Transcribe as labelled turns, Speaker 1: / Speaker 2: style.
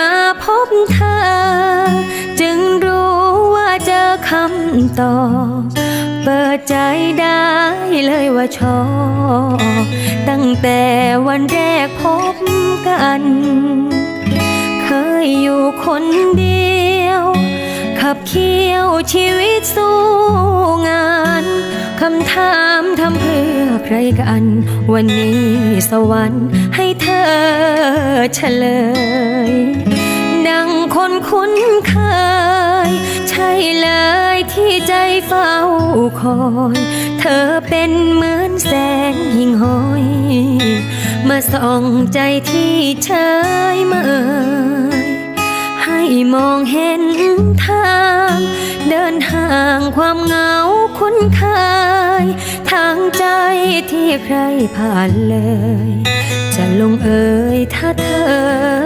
Speaker 1: มาพบเธอ จึงรู้ว่าเจอคำตอบเปิดใจได้เลยว่าชอบ ตั้งแต่วันแรกพบกัน เคยอยู่คนเดียว ขับเคี่ยวชีวิตสู้งานคำถามทำเพื่อใครกัน วันนี้สวรรค์ให้เธอ เฉลย ดังคนคุ้นเคย ใช่เลยที่ใจเฝ้าคอย เธอเป็นเหมือนแสงหิ่งห้อย มาส่องใจที่เฉยเมยให้มองเห็นทาง เดินห่างความเหงาคุ้นเคย ทางใจที่ใครผ่านเลย จะลงเอ่ยถ้าเธอ